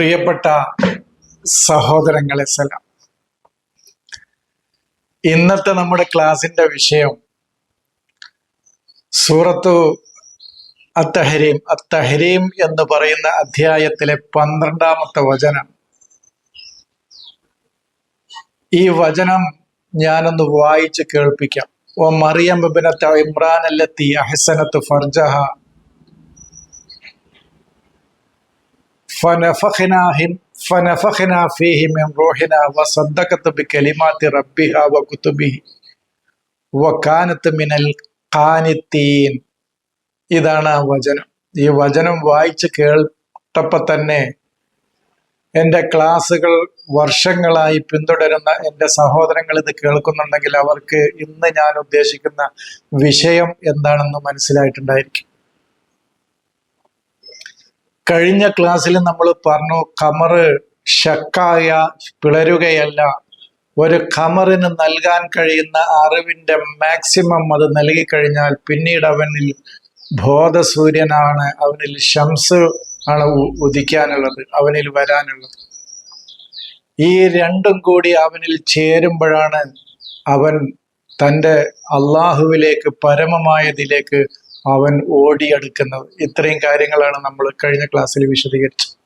പ്രിയപ്പെട്ട സഹോദരങ്ങളെ സലാം. ഇന്നത്തെ നമ്മുടെ ക്ലാസിന്റെ വിഷയം സൂറത്തു അത്തഹരീം അത്തഹരീം എന്ന് പറയുന്ന അധ്യായത്തിലെ പന്ത്രണ്ടാമത്തെ വചനം. ഈ വചനം ഞാനൊന്ന് വായിച്ച് കേൾപ്പിക്കാം. ഓ മറിയം ഇമ്രാൻ അല്ലത്തി അഹസനത്ത് ഫർജഹ فنفخنا هم فنفخنا فيه من روحنا وصدقت بكلمات ربها وكتبه وكانت من القانتين ഇതാണ് ആ വചനം ഈ വചനം വായിച്ച് കേട്ടപ്പോ തന്നെ എൻ്റെ ക്ലാസ്സുകൾ വർഷങ്ങളായി പിന്തുടരുന്ന എൻ്റെ സഹോദരങ്ങൾ ഇത് കേൾക്കുന്നുണ്ടെങ്കിൽ അവർക്ക് ഇന്ന് ഞാൻ ഉദ്ദേശിക്കുന്ന വിഷയം എന്താണെന്ന് മനസ്സിലായിട്ടുണ്ടായിരിക്കും കഴിഞ്ഞ ക്ലാസ്സിൽ നമ്മൾ പറഞ്ഞു കമറ് ഷക്കായ പിളരുകയല്ല. ഒരു ഖമറിന് നൽകാൻ കഴിയുന്ന അറിവിന്റെ മാക്സിമം അത് നൽകി കഴിഞ്ഞാൽ പിന്നീട് അവനിൽ ബോധസൂര്യനാണ് അവനിൽ ഷംസ് ആണ് ഉദിക്കാനുള്ളത് അവനിൽ വരാനുള്ളത്. ഈ രണ്ടും കൂടി അവനിൽ ചേരുമ്പോഴാണ് അവൻ തന്റെ അള്ളാഹുവിലേക്ക് പരമമായതിലേക്ക് അവൻ ഓടിയെടുക്കുന്നത്. ഇത്രയും കാര്യങ്ങളാണ് നമ്മൾ കഴിഞ്ഞ ക്ലാസ്സിൽ വിശദീകരിച്ചത്.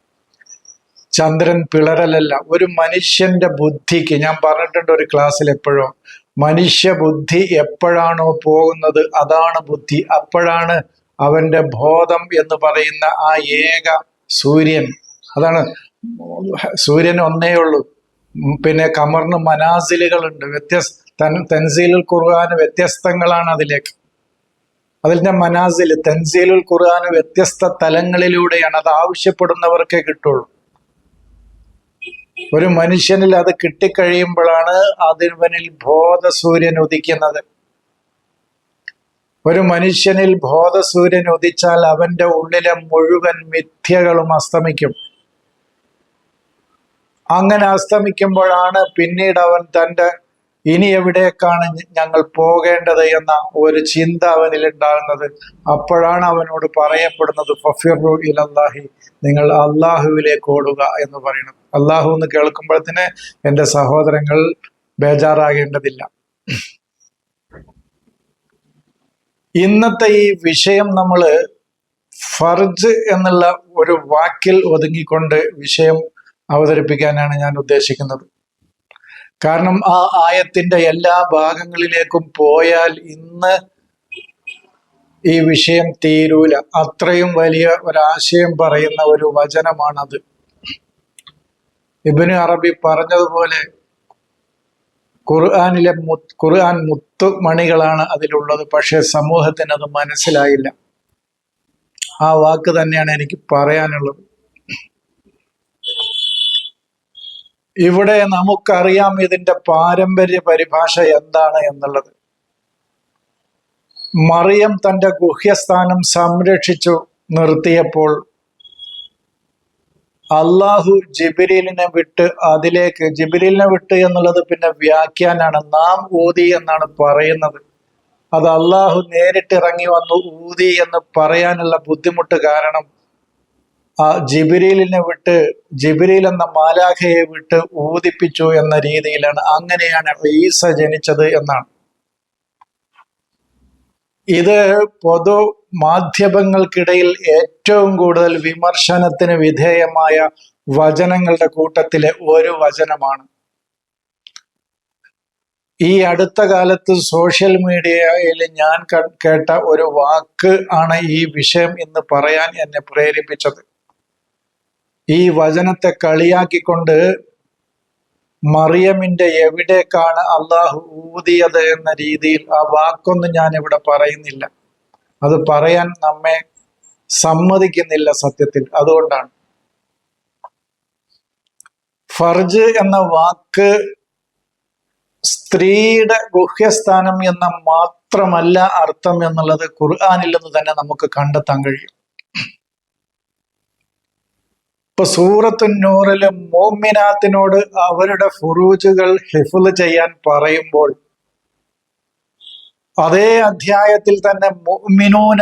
ചന്ദ്രൻ പിളരലല്ല. ഒരു മനുഷ്യന്റെ ബുദ്ധിക്ക് ഞാൻ പറഞ്ഞിട്ടുണ്ട് ഒരു ക്ലാസ്സിൽ എപ്പോഴോ മനുഷ്യ ബുദ്ധി എപ്പോഴാണോ പോകുന്നത് അതാണ് ബുദ്ധി. അപ്പോഴാണ് അവന്റെ ബോധം എന്ന് പറയുന്ന ആ ഏക സൂര്യൻ. അതാണ് സൂര്യൻ ഒന്നേ ഉള്ളൂ. പിന്നെ കമറിന് മനാസിലുകളുണ്ട്. വ്യത്യസ്ത തൻ തൻസീലിൽ കുറുകാൻ വ്യത്യസ്തങ്ങളാണ് അതിലേക്ക്. അതിന്റെ മനാസിൽ തൻസീലുൽ ഖുർആൻ വ്യത്യസ്ത തലങ്ങളിലൂടെയാണ് അത് ആവശ്യപ്പെടുന്നവർക്കേ കിട്ടുള്ളൂ. ഒരു മനുഷ്യനിൽ അത് കിട്ടിക്കഴിയുമ്പോഴാണ് അതിവനിൽ ബോധസൂര്യൻ ഉദിക്കുന്നത്. ഒരു മനുഷ്യനിൽ ബോധസൂര്യൻ ഉദിച്ചാൽ അവന്റെ ഉള്ളിലെ മുഴുവൻ മിഥ്യകളും അസ്തമിക്കും. അങ്ങനെ അസ്തമിക്കുമ്പോഴാണ് പിന്നീട് അവൻ തന്റെ ഇനി എവിടേക്കാണ് ഞങ്ങൾ പോകേണ്ടത് എന്ന ഒരു ചിന്ത അവനിൽ ഉണ്ടാകുന്നത്? അപ്പോഴാണ് അവനോട് പറയപ്പെടുന്നത് ഫഫിറു ഇലല്ലാഹി നിങ്ങൾ അള്ളാഹുവിലേക്ക് ഓടുക എന്ന് പറയുന്നത്. അള്ളാഹു എന്ന് കേൾക്കുമ്പോഴത്തിന് എന്റെ സഹോദരങ്ങൾ ബേജാറാകേണ്ടതില്ല. ഇന്നത്തെ ഈ വിഷയം നമ്മൾ ഫർജ് എന്നുള്ള ഒരു വാക്കിൽ ഒതുങ്ങിക്കൊണ്ട് വിഷയം അവതരിപ്പിക്കാനാണ് ഞാൻ ഉദ്ദേശിക്കുന്നത്. കാരണം ആ ആയത്തിന്റെ എല്ലാ ഭാഗങ്ങളിലേക്കും പോയാൽ ഇന്ന് ഈ വിഷയം തീരൂല. അത്രയും വലിയ ഒരാശയം പറയുന്ന ഒരു വചനമാണത്. ഇബിന് അറബി പറഞ്ഞതുപോലെ ഖുർആാനിലെ മു ഖുർആൻ മുത്തുമണികളാണ് അതിലുള്ളത്. പക്ഷെ സമൂഹത്തിന് അത് മനസ്സിലായില്ല. ആ വാക്ക് തന്നെയാണ് എനിക്ക് പറയാനുള്ളത്. ഇവിടെ നമുക്കറിയാം ഇതിന്റെ പാരമ്പര്യ പരിഭാഷ എന്താണ് എന്നുള്ളത്. മറിയം തന്റെ ഗുഹ്യസ്ഥാനം സംരക്ഷിച്ചു നിർത്തിയപ്പോൾ അള്ളാഹു ജിബിരിലിനെ വിട്ട് അതിലേക്ക് ജിബിരിലിനെ വിട്ട് എന്നുള്ളത് പിന്നെ വ്യാഖ്യാനാണ്. നാം ഊതി എന്നാണ് പറയുന്നത്. അത് അള്ളാഹു നേരിട്ട് ഇറങ്ങി വന്നു ഊതി എന്ന് പറയാനുള്ള ബുദ്ധിമുട്ട് കാരണം ആ ജിബിരിലിനെ വിട്ട് ജിബിരിൽ എന്ന മാലാഖയെ വിട്ട് ഊതിപ്പിച്ചു എന്ന രീതിയിലാണ് അങ്ങനെയാണ് ഈസ ജനിച്ചത് എന്നാണ്. ഇത് പൊതു മാധ്യമങ്ങൾക്കിടയിൽ ഏറ്റവും കൂടുതൽ വിമർശനത്തിന് വിധേയമായ വചനങ്ങളുടെ കൂട്ടത്തിലെ ഒരു വചനമാണ്. ഈ അടുത്ത കാലത്ത് സോഷ്യൽ മീഡിയയിൽ ഞാൻ കേട്ട ഒരു വാക്ക് ആണ് ഈ വിഷയം ഇന്ന് പറയാൻ എന്നെ പ്രേരിപ്പിച്ചത്. ഈ വചനത്തെ കളിയാക്കിക്കൊണ്ട് മറിയമിന്റെ എവിടേക്കാണ് അള്ളാഹു ഊതിയത് എന്ന രീതിയിൽ ആ വാക്കൊന്നും ഞാൻ ഇവിടെ പറയുന്നില്ല. അത് പറയാൻ നമ്മെ സമ്മതിക്കുന്നില്ല സത്യത്തിൽ. അതുകൊണ്ടാണ്. ഫർജ് എന്ന വാക്ക് സ്ത്രീയുടെ ഗുഹ്യസ്ഥാനം എന്ന മാത്രമല്ല അർത്ഥം എന്നുള്ളത് ഖുർആാനില്ലെന്ന് തന്നെ നമുക്ക് കണ്ടെത്താൻ കഴിയും. ഇപ്പൊ സൂറത്തു നൂറിൽ മോമിനാത്തിനോട് അവരുടെ ഫുറൂജുകൾ ഹിഫുൽ ചെയ്യാൻ പറയുമ്പോൾ അതേ അധ്യായത്തിൽ തന്നെ മോമിനൂന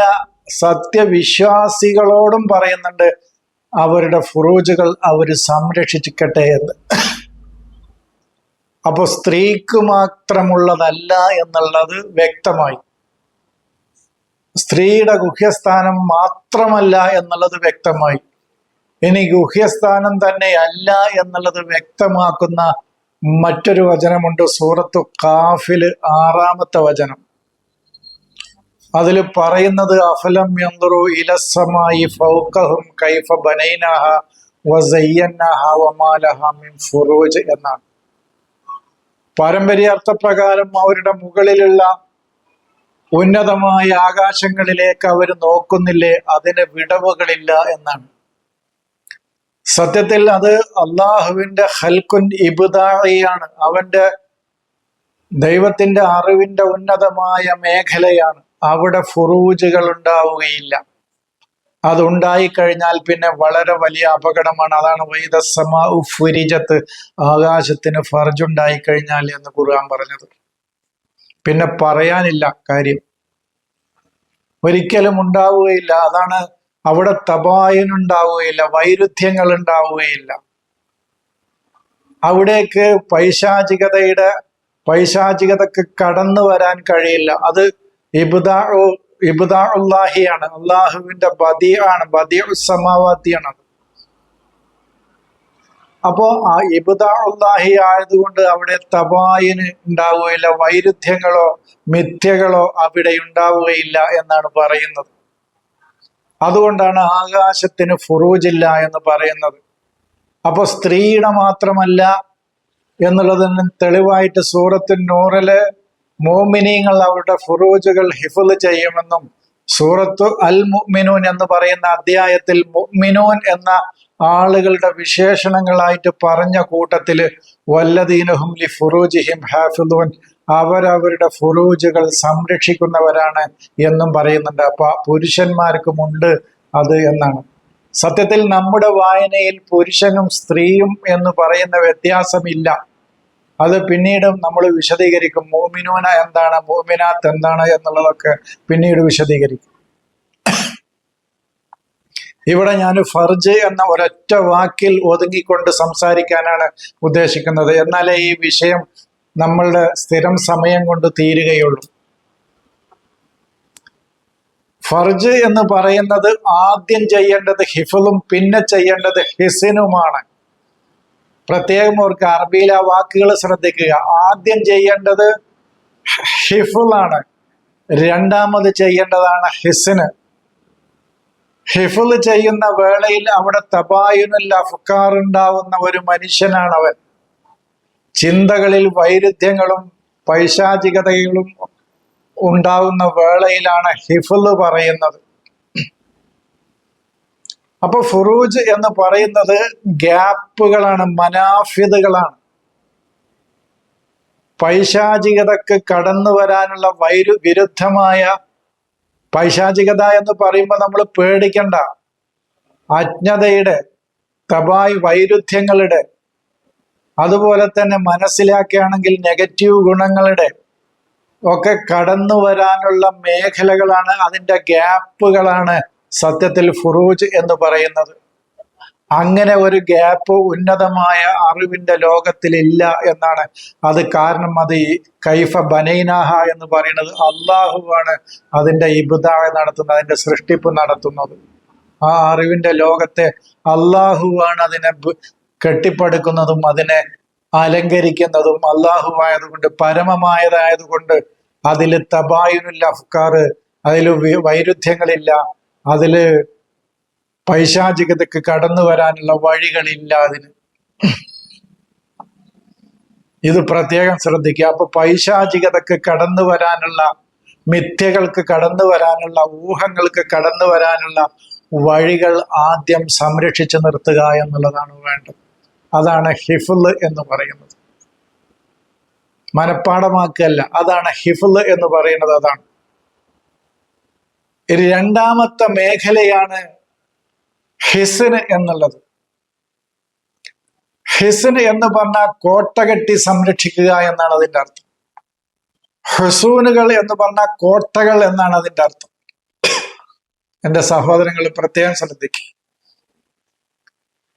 സത്യവിശ്വാസികളോടും പറയുന്നുണ്ട് അവരുടെ ഫുറൂജുകൾ അവർ സംരക്ഷിച്ചിക്കട്ടെ എന്ന്. അപ്പോൾ സ്ത്രീക്ക് മാത്രമുള്ളതല്ല എന്നുള്ളത് വ്യക്തമായി. സ്ത്രീയുടെ ഗുഹ്യസ്ഥാനം മാത്രമല്ല എന്നുള്ളത് വ്യക്തമായി. ഇനി ഗുഹ്യസ്ഥാനം തന്നെയല്ല എന്നുള്ളത് വ്യക്തമാക്കുന്ന മറ്റൊരു വചനമുണ്ട് സൂറത്തു കാഫിൽ ആറാമത്തെ വചനം. അതിൽ പറയുന്നത് അഫലം യന്ത്രു ഇലസമായി ഫൗക്കഹും കൈഫ ബനൈനഹ മിൻ ഫുറൂജ് എന്നാണ്. പാരമ്പര്യാർത്ഥപ്രകാരം അവരുടെ മുകളിലുള്ള ഉന്നതമായ ആകാശങ്ങളിലേക്ക് അവർ നോക്കുന്നില്ലേ അതിന് വിടവുകളില്ല എന്നാണ്. സത്യത്തിൽ അത് അള്ളാഹുവിന്റെ ഹൽക്കുൻ ഇബുദായിയാണ് അവന്റെ ദൈവത്തിന്റെ അറിവിന്റെ ഉന്നതമായ മേഖലയാണ്. അവിടെ ഫുറൂജുകൾ ഉണ്ടാവുകയില്ല. അതുണ്ടായി കഴിഞ്ഞാൽ പിന്നെ വളരെ വലിയ അപകടമാണ്. അതാണ് വൈദസമാ ഉഫുരിജത്ത് ആകാശത്തിന് ഫർജുണ്ടായി കഴിഞ്ഞാൽ എന്ന് ഖുർആൻ പറഞ്ഞത്. പിന്നെ പറയാനില്ല കാര്യം. ഒരിക്കലും ഉണ്ടാവുകയില്ല. അതാണ് അവിടെ തപായനുണ്ടാവുകയില്ല വൈരുദ്ധ്യങ്ങൾ ഉണ്ടാവുകയില്ല അവിടേക്ക് പൈശാചികതയുടെ പൈശാചികതക്ക് കടന്നു വരാൻ കഴിയില്ല. അത് ഇബുദാ ഇബുദാ ഉള്ളാഹിയാണ് അള്ളാഹുവിന്റെ ബദിയാണ് ബദിയ സമാവാത്തിയാണ് അത് അപ്പോ ആ ഇബുദാ ഉള്ളാഹി ആയതുകൊണ്ട് അവിടെ തപായന് ഉണ്ടാവുകയില്ല വൈരുദ്ധ്യങ്ങളോ മിഥ്യകളോ അവിടെ ഉണ്ടാവുകയില്ല എന്നാണ് പറയുന്നത്. അതുകൊണ്ടാണ് ആകാശത്തിന് ഫുറൂജില്ല എന്ന് പറയുന്നത്. അപ്പൊ സ്ത്രീയുടെ മാത്രമല്ല എന്നുള്ളതിന് തെളിവായിട്ട് സൂറത്തിൻ നൂറിൽ മോമിനിങ്ങൾ അവരുടെ ഫുറൂജുകൾ ഹിഫുൽ ചെയ്യുമെന്നും സൂറത്ത് അൽ മുഅ്മിനൂൻ എന്ന് പറയുന്ന അധ്യായത്തിൽ മുഅ്മിനൂൻ എന്ന ആളുകളുടെ വിശേഷണങ്ങളായിട്ട് പറഞ്ഞ കൂട്ടത്തിൽ വല്ലദീനഹും ലി ഫുറൂജിഹിം ഹാഫിദൂൻ അവരവരുടെ ഫുറൂജുകൾ സംരക്ഷിക്കുന്നവരാണ് എന്നും പറയുന്നുണ്ട്. അപ്പൊ പുരുഷന്മാർക്കുമുണ്ട് അത് എന്നാണ്. സത്യത്തിൽ നമ്മുടെ വായനയിൽ പുരുഷനും സ്ത്രീയും എന്ന് പറയുന്ന വ്യത്യാസമില്ല. അത് പിന്നീട് നമ്മൾ വിശദീകരിക്കും. മോമിനൂന എന്താണ്? മോമിനാത്ത് എന്താണ് എന്നുള്ളതൊക്കെ പിന്നീട് വിശദീകരിക്കും. ഇവിടെ ഞാൻ ഫർജ് എന്ന ഒരൊറ്റ വാക്കിൽ ഒതുങ്ങിക്കൊണ്ട് സംസാരിക്കാനാണ് ഉദ്ദേശിക്കുന്നത്. എന്നാലേ ഈ വിഷയം നമ്മളുടെ സ്ഥിരം സമയം കൊണ്ട് തീരുകയുള്ളൂ. ഫർജ് എന്ന് പറയുന്നത് ആദ്യം ചെയ്യേണ്ടത് ഹിഫലും പിന്നെ ചെയ്യേണ്ടത് ഹിസിനുമാണ് പ്രത്യേകം ഓർക്ക് അറബിയിൽ ആ വാക്കുകൾ ശ്രദ്ധിക്കുക. ആദ്യം ചെയ്യേണ്ടത് ഹിഫുളാണ് രണ്ടാമത് ചെയ്യേണ്ടതാണ് ഹിസിന് ഹിഫുൽ ചെയ്യുന്ന വേളയിൽ അവിടെ തബായുനല്ല അഫ്കാർ ഒരു മനുഷ്യനാണ് അവൻ ചിന്തകളിൽ വൈരുദ്ധ്യങ്ങളും പൈശാചികതകളും ഉണ്ടാവുന്ന വേളയിലാണ് ഹിഫുൽ പറയുന്നത്. അപ്പൊ ഫുറൂജ് എന്ന് പറയുന്നത് ഗ്യാപ്പുകളാണ് മനാഫിദുകളാണ്. പൈശാചികതക്ക് കടന്നു വരാനുള്ള വൈരു വിരുദ്ധമായ പൈശാചികത എന്ന് പറയുമ്പോൾ നമ്മൾ പേടിക്കണ്ട. അജ്ഞതയുടെ തപായ് വൈരുദ്ധ്യങ്ങളുടെ അതുപോലെ തന്നെ മനസ്സിലാക്കുകയാണെങ്കിൽ നെഗറ്റീവ് ഗുണങ്ങളുടെ ഒക്കെ കടന്നു വരാനുള്ള മേഖലകളാണ് അതിന്റെ ഗ്യാപ്പുകളാണ് സത്യത്തിൽ ഫുറൂജ് എന്ന് പറയുന്നത്. അങ്ങനെ ഒരു ഗ്യാപ്പ് ഉന്നതമായ അറിവിന്റെ ലോകത്തിലില്ല എന്നാണ്. അത് കാരണം അത് ഈ കൈഫ ബനൈനാഹ എന്ന് പറയുന്നത് അള്ളാഹുവാണ് അതിന്റെ ഇബുദായ നടത്തുന്നത് അതിന്റെ സൃഷ്ടിപ്പ് നടത്തുന്നത്. ആ അറിവിന്റെ ലോകത്തെ അള്ളാഹുവാണ് അതിനെ കെട്ടിപ്പടുക്കുന്നതും അതിനെ അലങ്കരിക്കുന്നതും അള്ളാഹുവായതുകൊണ്ട് പരമമായതായതുകൊണ്ട് അതിൽ തബായുനില്ല അഫ്കാർ അതിൽ വൈരുദ്ധ്യങ്ങളില്ല അതിൽ പൈശാചികതക്ക് കടന്നു വരാനുള്ള വഴികളില്ല അതിന്. ഇത് പ്രത്യേകം ശ്രദ്ധിക്കുക. അപ്പൊ പൈശാചികതക്ക് കടന്നു വരാനുള്ള മിഥ്യകൾക്ക് കടന്നു വരാനുള്ള ഊഹങ്ങൾക്ക് കടന്നു വരാനുള്ള വഴികൾ ആദ്യം സംരക്ഷിച്ചു നിർത്തുക എന്നുള്ളതാണ് വേണ്ടത്. അതാണ് ഹിഫുൽ എന്ന് പറയുന്നത്. മനഃപ്പാടമാക്കല്ല അതാണ് ഹിഫുൽ എന്ന് പറയുന്നത് അതാണ്. രണ്ടാമത്തെ മേഖലയാണ് ഹിസിന് എന്നുള്ളത്. ഹിസിന് എന്ന് പറഞ്ഞാൽ കോട്ട കെട്ടി സംരക്ഷിക്കുക എന്നാണ് അതിന്റെ അർത്ഥം. ഹസൂനുകൾ എന്ന് പറഞ്ഞാൽ കോട്ടകൾ എന്നാണ് അതിന്റെ അർത്ഥം. എന്റെ സഹോദരങ്ങൾ പ്രത്യേകം ശ്രദ്ധിക്കും.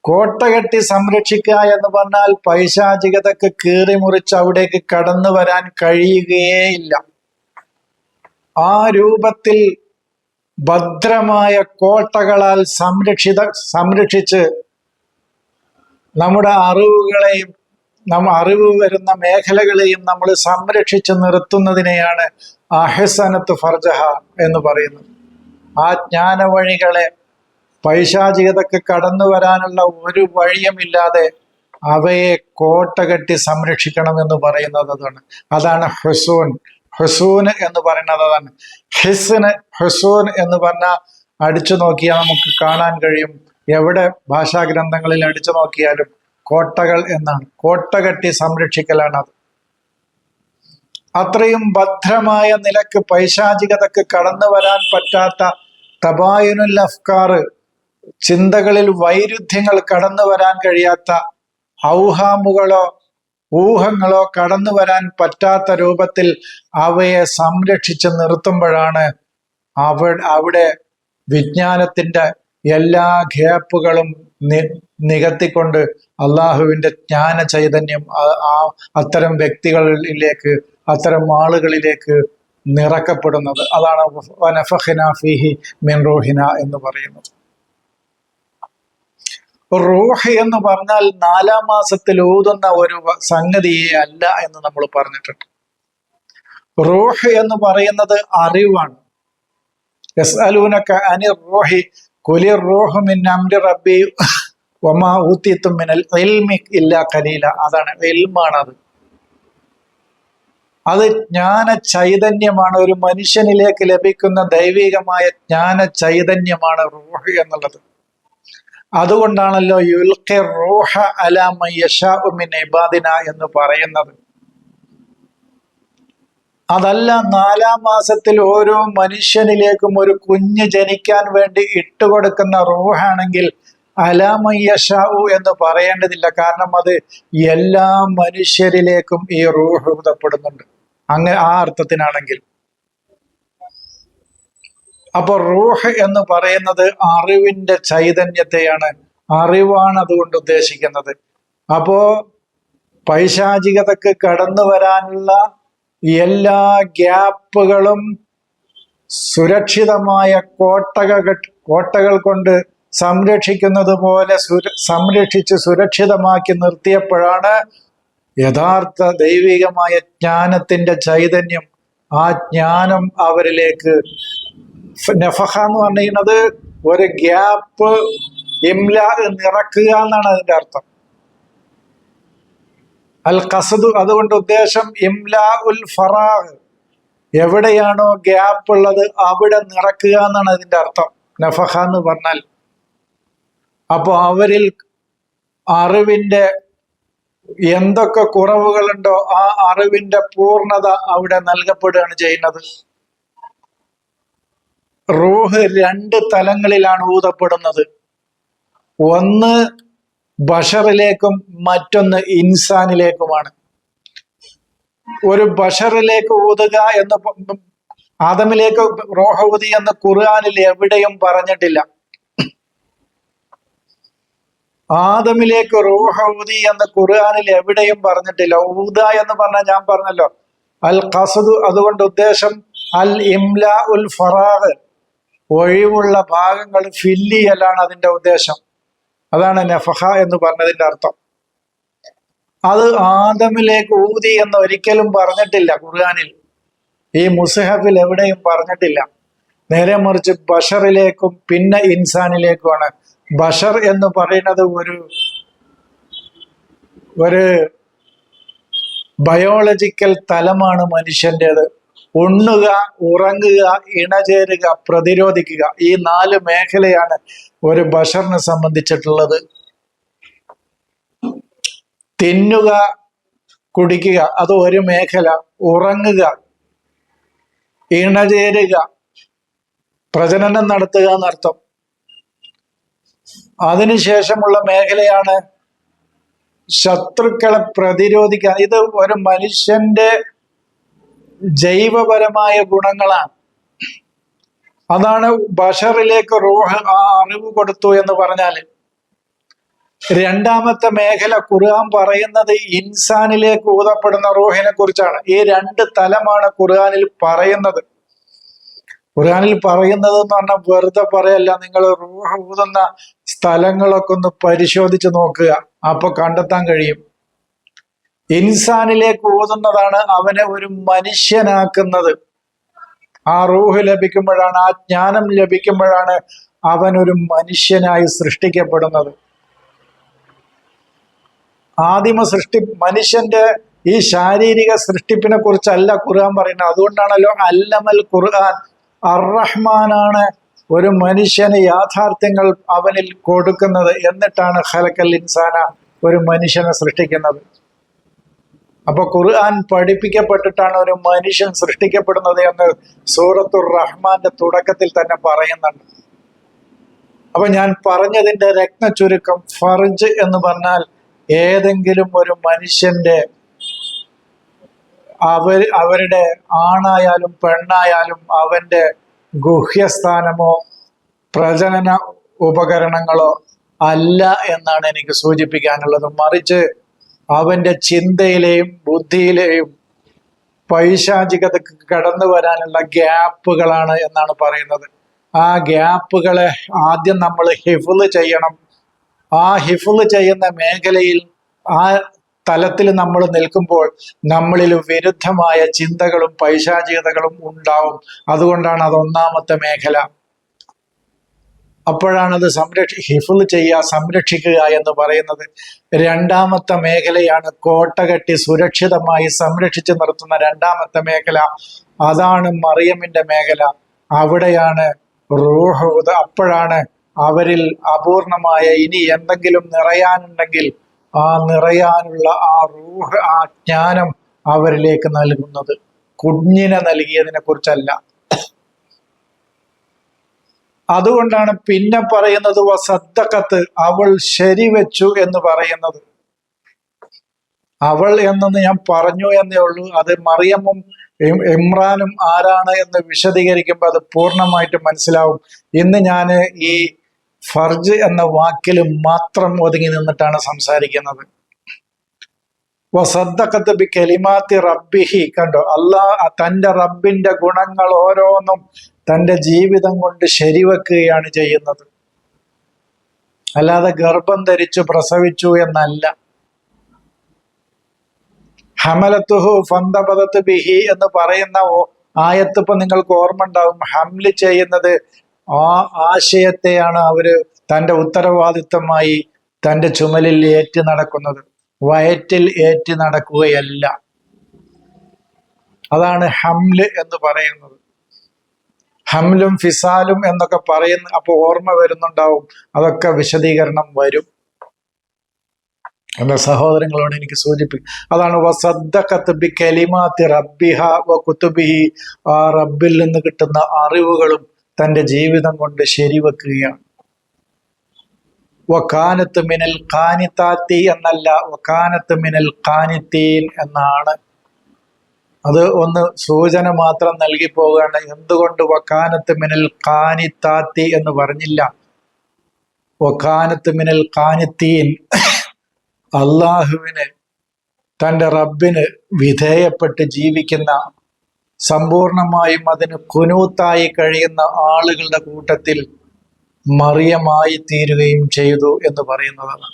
കോട്ട കെട്ടി സംരക്ഷിക്കുക എന്ന് പറഞ്ഞാൽ പൈശാചികതക്ക് കീറി മുറിച്ച് അവിടേക്ക് കടന്നു വരാൻ കഴിയുകയേയില്ല. ആ രൂപത്തിൽ ഭദ്രമായ കോട്ടകളാൽ സംരക്ഷിത സംരക്ഷിച്ച് നമ്മുടെ അറിവുകളെയും നമ്മ അറിവ് വരുന്ന മേഖലകളെയും നമ്മൾ സംരക്ഷിച്ചു നിർത്തുന്നതിനെയാണ് അഹസനത്ത് ഫർജഹ എന്ന് പറയുന്നത്. ആ ജ്ഞാന വഴികളെ പൈശാചികതക്ക് കടന്നു വരാനുള്ള ഒരു വഴിയുമില്ലാതെ അവയെ കോട്ട കെട്ടി സംരക്ഷിക്കണം എന്ന് പറയുന്നത് അതാണ്. അതാണ് ഹുസൂൻ. ഹുസൂൻ എന്ന് പറയുന്നത് അതാണ്. ഹിസിന് ഹുസൂൻ എന്ന് പറഞ്ഞാൽ അടിച്ചു നോക്കിയാൽ നമുക്ക് കാണാൻ കഴിയും. എവിടെ ഭാഷാഗ്രന്ഥങ്ങളിൽ അടിച്ചു നോക്കിയാലും കോട്ടകൾ എന്നാണ്. കോട്ട കെട്ടി സംരക്ഷിക്കലാണ് അത്. അത്രയും ഭദ്രമായ നിലയ്ക്ക് പൈശാചികതക്ക് കടന്നു വരാൻ പറ്റാത്ത തബായുനുൽ അഫ്കാർ ചിന്തകളിൽ വൈരുദ്ധ്യങ്ങൾ കടന്നു വരാൻ കഴിയാത്ത ഔഹാമുകളോ ഊഹങ്ങളോ കടന്നു വരാൻ പറ്റാത്ത രൂപത്തിൽ അവയെ സംരക്ഷിച്ച് നിർത്തുമ്പോഴാണ് അവ അവിടെ വിജ്ഞാനത്തിന്റെ എല്ലാ ഗ്യാപ്പുകളും നികത്തിക്കൊണ്ട് അള്ളാഹുവിന്റെ ജ്ഞാന ചൈതന്യം ആ അത്തരം വ്യക്തികളിലേക്ക് അത്തരം ആളുകളിലേക്ക് നിറക്കപ്പെടുന്നത്. അതാണ് ഫിഹി മിൻ റൂഹിന എന്ന് പറയുന്നത്. റൂഹ് എന്ന് പറഞ്ഞാൽ നാലാം മാസത്തിൽ ഊതുന്ന ഒരു സംഗതിയെ അല്ല എന്ന് നമ്മൾ പറഞ്ഞിട്ടുണ്ട്. റൂഹ് എന്ന് പറയുന്നത് അറിവാണ്. എസ് അലൂനക്ക അനി റോഹി കുലി റോഹു മിൻ അംരി റബ്ബി ഒമാ ഊത്തിത്തും മിനൽ എൽമി ഇല്ല കലീല. അതാണ് എൽമാണ് അത് അത് ജ്ഞാന ചൈതന്യമാണ്. ഒരു മനുഷ്യനിലേക്ക് ലഭിക്കുന്ന ദൈവികമായ ജ്ഞാന ചൈതന്യമാണ് റൂഹ് എന്നുള്ളത്. അതുകൊണ്ടാണല്ലോ റൂഹ ഇബാദിന എന്ന് പറയുന്നത്. അതല്ല നാലാം മാസത്തിൽ ഓരോ മനുഷ്യനിലേക്കും ഒരു കുഞ്ഞ് ജനിക്കാൻ വേണ്ടി ഇട്ടുകൊടുക്കുന്ന റൂഹാണെങ്കിൽ അലാമയ്യഷാവു എന്ന് പറയേണ്ടതില്ല. കാരണം അത് എല്ലാ മനുഷ്യരിലേക്കും ഈ റൂഹ് ഊതപ്പെടുന്നുണ്ട് അങ്ങനെ ആ അർത്ഥത്തിനാണെങ്കിൽ. അപ്പൊ റൂഹ് എന്ന് പറയുന്നത് അറിവിന്റെ ചൈതന്യത്തെയാണ്. അറിവാണ് അതുകൊണ്ട് ഉദ്ദേശിക്കുന്നത്. അപ്പോ പൈശാചികതക്ക് കടന്നു വരാനുള്ള എല്ലാ ഗ്യാപ്പുകളും സുരക്ഷിതമായ കോട്ടകൾ കോട്ടകൾ കൊണ്ട് സംരക്ഷിക്കുന്നത് പോലെ സുര സംരക്ഷിച്ച് സുരക്ഷിതമാക്കി നിർത്തിയപ്പോഴാണ് യഥാർത്ഥ ദൈവികമായ ജ്ഞാനത്തിന്റെ ചൈതന്യം. ആ ജ്ഞാനം അവരിലേക്ക് നഫഹ എന്ന് പറയുന്നത് ഒരു ഗ്യാപ്പ് ഇംല നിറക്കുക എന്നാണ് അതിന്റെ അർത്ഥം. അൽ കസദു അതുകൊണ്ട് ഉദ്ദേശം ഇംല ഉൽ ഫറാഹ്. എവിടെയാണോ ഗ്യാപ്പ് ഉള്ളത് അവിടെ നിറക്കുക എന്നാണ് അതിന്റെ അർത്ഥം. നഫഹ എന്ന് പറഞ്ഞാൽ. അപ്പോൾ അവരിൽ അറിവിന്റെ എന്തൊക്കെ കുറവുകളുണ്ടോ ആ അറിവിന്റെ പൂർണത അവിടെ നൽകപ്പെടുകയാണ് ചെയ്യുന്നത്. റൂഹ് രണ്ട് തലങ്ങളിലാണ് ഊതപ്പെടുന്നത്. ഒന്ന് ബഷറിലേക്കും മറ്റൊന്ന് ഇൻസാനിലേക്കുമാണ്. ഒരു ബഷറിലേക്ക് ഊതുക എന്ന് ആദമിലേക്ക് റോഹ ഊതി എന്ന് ഖുർആാനിൽ എവിടെയും പറഞ്ഞിട്ടില്ല. ആദമിലേക്ക് റൂഹ ഊതി എന്ന് ഖുർആാനിൽ എവിടെയും പറഞ്ഞിട്ടില്ല. ഊത എന്ന് പറഞ്ഞാൽ ഞാൻ പറഞ്ഞല്ലോ. അൽ ഖസദു അതുകൊണ്ട് ഉദ്ദേശം അൽ ഇംല ഉൽ ഫറാഹ് ഒഴിവുള്ള ഭാഗങ്ങൾ ഫില്ല് ചെയ്യലാണ് അതിന്റെ ഉദ്ദേശം. അതാണ് നഫഹ എന്ന് പറഞ്ഞതിന്റെ അർത്ഥം. അത് ആദമിലേക്ക് ഊതി എന്ന് ഒരിക്കലും പറഞ്ഞിട്ടില്ല ഖുർആാനിൽ. ഈ മുസഹഫിൽ എവിടെയും പറഞ്ഞിട്ടില്ല. നേരെ മറിച്ച് ബഷറിലേക്കും പിന്നെ ഇൻസാനിലേക്കുമാണ്. ബഷർ എന്ന് പറയുന്നത് ഒരു ഒരു ബയോളജിക്കൽ തലമാണ് മനുഷ്യന്റെത്. ഉണ്ണുക ഉറങ്ങുക ഇണചേരുക പ്രതിരോധിക്കുക ഈ നാല് മേഖലയാണ് ഒരു ബഷറിനെ സംബന്ധിച്ചിട്ടുള്ളത്. തിന്നുക കുടിക്കുക അത് ഒരു മേഖല. ഉറങ്ങുക ഇണചേരുക പ്രജനനം നടത്തുക എന്നർത്ഥം. അതിനുശേഷമുള്ള മേഖലയാണ് ശത്രുക്കളെ പ്രതിരോധിക്കുക ഇത് ഒരു മനുഷ്യന്റെ ജൈവപരമായ ഗുണങ്ങളാണ്. അതാണ് ബഷറിലേക്ക് റൂഹ് ആ അറിവ് കൊടുത്തു എന്ന് പറഞ്ഞാൽ രണ്ടാമത്തെ മേഖല ഖുർആൻ പറയുന്നത് ഇൻസാനിലേക്ക് ഊതപ്പെടുന്ന റൂഹിനെ കുറിച്ചാണ്. ഈ രണ്ട് തലമാണ് ഖുർആനിൽ പറയുന്നത്. ഖുർആനിൽ പറയുന്നത് എന്ന് പറഞ്ഞാൽ വെറുതെ പറയല്ല നിങ്ങൾ റൂഹ് ഊതുന്ന സ്ഥലങ്ങളൊക്കെ ഒന്ന് പരിശോധിച്ച് നോക്കുക. അപ്പൊ കണ്ടെത്താൻ കഴിയും. ഇൻസാനിലേക്ക് ഓതുന്നതാണ് അവനെ ഒരു മനുഷ്യനാക്കുന്നത്. ആ റൂഹ് ലഭിക്കുമ്പോഴാണ് ആ ജ്ഞാനം ലഭിക്കുമ്പോഴാണ് അവൻ ഒരു മനുഷ്യനായി സൃഷ്ടിക്കപ്പെടുന്നത്. ആദിമ സൃഷ്ടി മനുഷ്യന്റെ ഈ ശാരീരിക സൃഷ്ടിപ്പിനെ കുറിച്ചല്ല ഖുർആൻ പറയുന്നത്. അതുകൊണ്ടാണല്ലോ അല്ലമൽ ഖുർആൻ അറഹ്മാനാണ് ഒരു മനുഷ്യന് യാഥാർത്ഥ്യങ്ങൾ അവനിൽ കൊടുക്കുന്നത്. എന്നിട്ടാണ് ഖലക്കൽ ഇൻസാന ഒരു മനുഷ്യനെ സൃഷ്ടിക്കുന്നത്. അപ്പൊ ഖുർആൻ പഠിപ്പിക്കപ്പെട്ടിട്ടാണ് ഒരു മനുഷ്യൻ സൃഷ്ടിക്കപ്പെടുന്നത് എന്ന് സൂറത്തുർ റഹ്മാന്റെ തുടക്കത്തിൽ തന്നെ പറയുന്നുണ്ട്. അപ്പൊ ഞാൻ പറഞ്ഞതിന്റെ രത്ന ചുരുക്കം ഫർജ് എന്ന് പറഞ്ഞാൽ ഏതെങ്കിലും ഒരു മനുഷ്യന്റെ അവർ അവരുടെ ആണായാലും പെണ്ണായാലും അവന്റെ ഗുഹ്യസ്ഥാനമോ പ്രജനന ഉപകരണങ്ങളോ അല്ല എന്നാണ് എനിക്ക് സൂചിപ്പിക്കാനുള്ളത്. മറിച്ച് അവന്റെ ചിന്തയിലെയും ബുദ്ധിയിലെയും പൈശാചികതക്ക് കടന്നു വരാനുള്ള ഗ്യാപ്പുകളാണ് എന്നാണ് പറയുന്നത്. ആ ഗ്യാപ്പുകളെ ആദ്യം നമ്മൾ ഹിഫുൾ ചെയ്യണം. ആ ഹിഫുൾ ചെയ്യുന്ന മേഖലയിൽ ആ തലത്തിൽ നമ്മൾ നിൽക്കുമ്പോൾ നമ്മളിൽ വിരുദ്ധമായ ചിന്തകളും പൈശാചികതകളും ഉണ്ടാവും. അതുകൊണ്ടാണ് അത് ഒന്നാമത്തെ മേഖല. അപ്പോഴാണ് അത് സംരക്ഷി ഹിഫിൾ ചെയ്യുക സംരക്ഷിക്കുക എന്ന് പറയുന്നത്. രണ്ടാമത്തെ മേഖലയാണ് കോട്ട കെട്ടി സുരക്ഷിതമായി സംരക്ഷിച്ചു നിർത്തുന്ന രണ്ടാമത്തെ മേഖല. അതാണ് മറിയമിന്റെ മേഖല. അവിടെയാണ് റൂഹ് അപ്പോഴാണ് അവരിൽ അപൂർണമായ ഇനി എന്തെങ്കിലും നിറയാനുണ്ടെങ്കിൽ ആ നിറയാനുള്ള ആ റൂഹ് ആ ജ്ഞാനം അവരിലേക്ക് നൽകുന്നത്. കുഞ്ഞിനെ നൽകിയതിനെ കുറിച്ചല്ല അതുകൊണ്ടാണ് പിന്നെ പറയുന്നത് വസദ്ദക്കത്ത് അവൾ ശരിവെച്ചു എന്ന് പറയുന്നത്. അവൾ എന്നെന്ന് ഞാൻ പറഞ്ഞു എന്നേ ഉള്ളൂ. അത് മറിയമ്മും ഇമ്രാനും ആരാണ് എന്ന് വിശദീകരിക്കുമ്പോൾ അത് പൂർണമായിട്ട് മനസ്സിലാവും. ഇന്ന് ഞാൻ ഈ ഫർജ് എന്ന വാക്കിൽ മാത്രം ഒതുങ്ങി നിന്നിട്ടാണ് സംസാരിക്കുന്നത്. വസദ്ദക്കത്ത് ബി കെലിമാത്തി റബ്ബിഹി. കണ്ടോ? അള്ളാഹ് തന്റെ റബ്ബിന്റെ ഗുണങ്ങൾ ഓരോന്നും തന്റെ ജീവിതം കൊണ്ട് ശരിവെക്കുകയാണ് ചെയ്യുന്നത്. അല്ലാതെ ഗർഭം ധരിച്ചു പ്രസവിച്ചു എന്നല്ല. ഹമലത്തുഹു ഫന്തപദത്ത് ബിഹി എന്ന് പറയുന്ന ആയത്ത് ഇപ്പൊ നിങ്ങൾക്ക് ഓർമ്മ ഉണ്ടാവും ഹംലി ചെയ്യുന്നത് ആ ആശയത്തെയാണ് അവർ തന്റെ ഉത്തരവാദിത്തമായി തന്റെ ചുമലിൽ ഏറ്റി നടക്കുന്നത്. വയറ്റിൽ ഏറ്റി നടക്കുകയല്ല. അതാണ് ഹംൽ എന്ന് പറയുന്നത്. ഹംലും ഫിസാലും എന്നൊക്കെ പറയുന്ന അപ്പൊ ഓർമ്മ വരുന്നുണ്ടാവും. അതൊക്കെ വിശദീകരണം വരും. എന്റെ സഹോദരങ്ങളോട് എനിക്ക് സൂചിപ്പിക്കും അതാണ് വസദ്ദക്കത്ത് ബി കലിമാത്തി റബ്ബിഹ വ കുത്തുബിഹി ആ റബ്ബിൽ നിന്ന് കിട്ടുന്ന അറിവുകളും തന്റെ ജീവിതം കൊണ്ട് ശരിവെക്കുകയാണ്. വക്കാനത്ത് മിനൽ കാനിത്താത്തി എന്നല്ല വക്കാനത്ത് മിനൽ കാനിത്തീൻ എന്നാണ് അത് ഒന്ന് സൂചന മാത്രം നൽകി പോവുകയാണ്. എന്തുകൊണ്ട് വക്കാനത്ത് മിനൽ കാനിത്താത്തി എന്ന് പറഞ്ഞില്ല? വക്കാനത്ത് മിനൽ കാനിത്തീൻ അള്ളാഹുവിന് തന്റെ റബ്ബിന് വിധേയപ്പെട്ട് ജീവിക്കുന്ന സമ്പൂർണമായും അതിന് കുനൂത്തായി കഴിയുന്ന ആളുകളുടെ കൂട്ടത്തിൽ മറിയമായി തീരുകയും ചെയ്തു എന്ന് പറയുന്നതാണ്.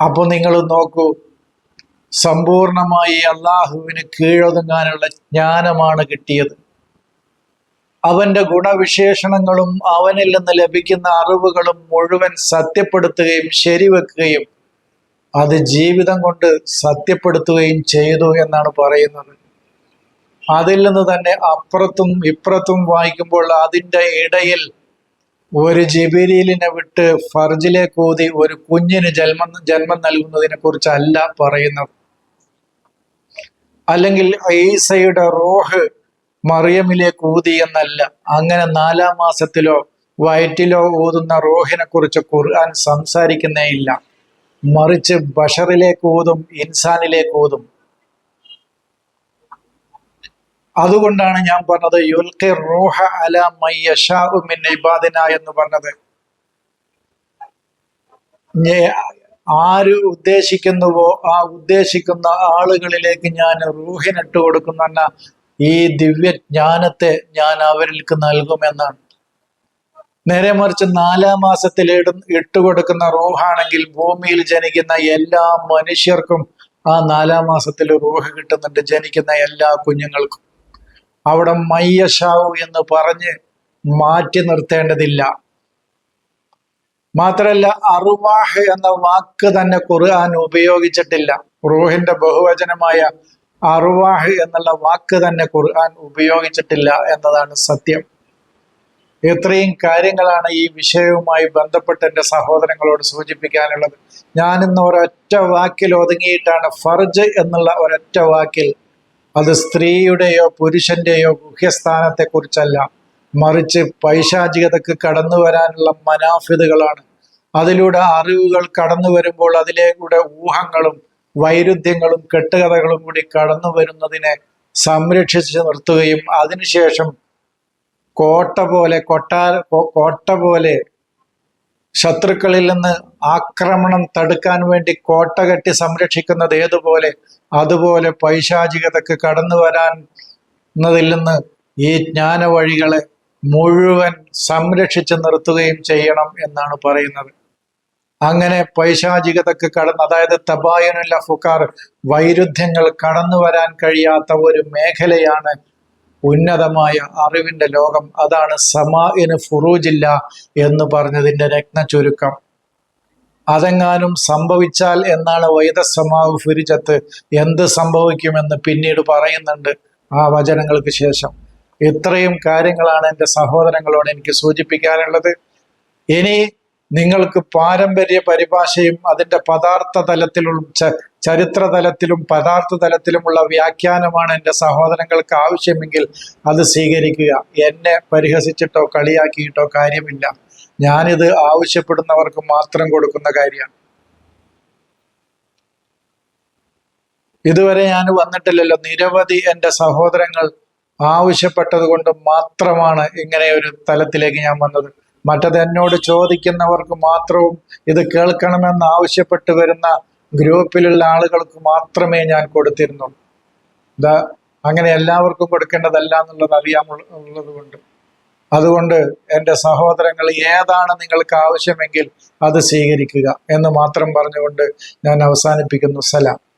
അപ്പോൾ നിങ്ങൾ നോക്കൂ സമ്പൂർണമായി അള്ളാഹുവിന് കീഴൊതുങ്ങാനുള്ള ജ്ഞാനമാണ് കിട്ടിയത്. അവന്റെ ഗുണവിശേഷണങ്ങളും അവനിൽ നിന്ന് ലഭിക്കുന്ന അറിവുകളും മുഴുവൻ സത്യപ്പെടുത്തുകയും ശരിവെക്കുകയും അത് ജീവിതം കൊണ്ട് സത്യപ്പെടുത്തുകയും ചെയ്തു എന്നാണ് പറയുന്നത്. അതിൽ നിന്ന് തന്നെ അപ്പുറത്തും ഇപ്പുറത്തും വായിക്കുമ്പോൾ അതിന്റെ ഇടയിൽ ഒരു ജിബിരിലിനെ വിട്ട് ഫർജിലേക്ക് ഊതി ഒരു കുഞ്ഞിന് ജന്മം ജന്മം നൽകുന്നതിനെ കുറിച്ചല്ല പറയുന്നത്. അല്ലെങ്കിൽ ഈസയുടെ റോഹ് മറിയമിലേക്ക് ഊതി എന്നല്ല. അങ്ങനെ നാലാം മാസത്തിലോ വയറ്റിലോ ഊതുന്ന റോഹിനെ കുറിച്ച് ഖുർആൻ സംസാരിക്കുന്നേ ഇല്ല. മറിച്ച് ബഷറിലേക്ക് ഊതും ഇൻസാനിലേക്ക് ഊതും. അതുകൊണ്ടാണ് ഞാൻ പറഞ്ഞത് യുൽഖി റൂഹ അല മയ്യഷാ ഉമിൻ ഇബാദിന എന്ന് പറഞ്ഞത്. ആര് ഉദ്ദേശിക്കുന്നുവോ ആ ഉദ്ദേശിക്കുന്ന ആളുകളിലേക്ക് ഞാൻ റൂഹിനിട്ട് കൊടുക്കുന്ന ഈ ദിവ്യജ്ഞാനത്തെ ഞാൻ അവർക്ക് നൽകുമെന്നാണ്. നേരെ മറിച്ച് നാലാം മാസത്തിൽ ഇട ഇട്ടുകൊടുക്കുന്ന റൂഹാണെങ്കിൽ ഭൂമിയിൽ ജനിക്കുന്ന എല്ലാ മനുഷ്യർക്കും ആ നാലാം മാസത്തിൽ റൂഹ് കിട്ടുന്നുണ്ട് ജനിക്കുന്ന എല്ലാ കുഞ്ഞുങ്ങൾക്കും. അവിടെ മയ്യഷാവു എന്ന് പറഞ്ഞ് മാറ്റി നിർത്തേണ്ടതില്ല. മാത്രല്ല അറുവാഹ് എന്ന വാക്ക് തന്നെ ഖുർആൻ ഉപയോഗിച്ചിട്ടില്ല. റൂഹിന്റെ ബഹുവചനമായ അറുവാഹ് എന്നുള്ള വാക്ക് തന്നെ ഖുർആൻ ഉപയോഗിച്ചിട്ടില്ല എന്നതാണ് സത്യം. ഇത്രയും കാര്യങ്ങളാണ് ഈ വിഷയവുമായി ബന്ധപ്പെട്ട് എന്റെ സഹോദരങ്ങളോട് സൂചിപ്പിക്കാനുള്ളത്. ഞാൻ ഇന്ന് ഒരൊറ്റ വാക്കിൽ ഒതുങ്ങിയിട്ടാണ് ഫർജ് എന്നുള്ള ഒരൊറ്റ വാക്കിൽ. അത് സ്ത്രീയുടെയോ പുരുഷന്റെയോ ഗുഹ്യസ്ഥാനത്തെ കുറിച്ചല്ല മറിച്ച് പൈശാചികതക്ക് കടന്നു വരാനുള്ള മനാഫിതുകളാണ് അതിലൂടെ അറിവുകൾ കടന്നു വരുമ്പോൾ അതിലേക്കൂടെ ഊഹങ്ങളും വൈരുദ്ധ്യങ്ങളും കെട്ടുകഥകളും കൂടി കടന്നു വരുന്നതിനെ സംരക്ഷിച്ച് നിർത്തുകയും അതിനുശേഷം കോട്ട പോലെ കൊട്ടാ കോട്ട പോലെ ശത്രുക്കളിൽ നിന്ന് ആക്രമണം തടുക്കാൻ വേണ്ടി കോട്ട കെട്ടി സംരക്ഷിക്കുന്നത് ഏതുപോലെ? അതുപോലെ പൈശാചികതക്ക് കടന്നു വരാൻ ിൽ നിന്ന് ഈ ജ്ഞാന വഴികളെ മുഴുവൻ സംരക്ഷിച്ച് നിർത്തുകയും ചെയ്യണം എന്നാണ് പറയുന്നത്. അങ്ങനെ പൈശാചികതക്ക് കടന്ന് അതായത് തബായനുള്ള ഫുക്കാർ വൈരുദ്ധ്യങ്ങൾ കടന്നു വരാൻ കഴിയാത്ത ഒരു മേഖലയാണ് ഉന്നതമായ അറിവിന്റെ ലോകം. അതാണ് സമാഇന് ഫുറൂജില്ല എന്ന് പറഞ്ഞതിന്റെ രത്ന ചുരുക്കം അതെങ്ങാനും സംഭവിച്ചാൽ എന്നാണ് വൈദസമാവ് ഫുരിജത്ത് എന്ത് സംഭവിക്കുമെന്ന് പിന്നീട് പറയുന്നുണ്ട് ആ വചനങ്ങൾക്ക് ശേഷം. ഇത്രയും കാര്യങ്ങളാണ് എന്റെ സഹോദരങ്ങളോട് എനിക്ക് സൂചിപ്പിക്കാനുള്ളത്. ഇനി നിങ്ങൾക്ക് പാരമ്പര്യ പരിഭാഷയും അതിന്റെ പദാർത്ഥ തലത്തിലും ചരിത്ര തലത്തിലും പദാർത്ഥ തലത്തിലുമുള്ള വ്യാഖ്യാനമാണ് എന്റെ സഹോദരങ്ങൾക്ക് ആവശ്യമെങ്കിൽ അത് സ്വീകരിക്കുക. എന്നെ പരിഹസിച്ചിട്ടോ കളിയാക്കിയിട്ടോ കാര്യമില്ല. ഞാനിത് ആവശ്യപ്പെടുന്നവർക്ക് മാത്രം കൊടുക്കുന്ന കാര്യമാണ്. ഇതുവരെ ഞാൻ വന്നിട്ടില്ലല്ലോ. നിരവധി എന്റെ സഹോദരങ്ങൾ ആവശ്യപ്പെട്ടത് കൊണ്ട് മാത്രമാണ് ഇങ്ങനെ ഒരു തലത്തിലേക്ക് ഞാൻ വന്നത്. മറ്റത് എന്നോട് ചോദിക്കുന്നവർക്ക് മാത്രവും ഇത് കേൾക്കണമെന്ന് ആവശ്യപ്പെട്ട് വരുന്ന ഗ്രൂപ്പിലുള്ള ആളുകൾക്ക് മാത്രമേ ഞാൻ കൊടുത്തിരുന്നു. ഇതാ അങ്ങനെ എല്ലാവർക്കും കൊടുക്കേണ്ടതല്ല എന്നുള്ളത് അറിയാമുള്ളത് കൊണ്ട്. അതുകൊണ്ട് എന്റെ സഹോദരങ്ങൾ ഏതാണ് നിങ്ങൾക്ക് ആവശ്യമെങ്കിൽ അത് സ്വീകരിക്കുക എന്ന് മാത്രം പറഞ്ഞുകൊണ്ട് ഞാൻ അവസാനിപ്പിക്കുന്നു. സലാം.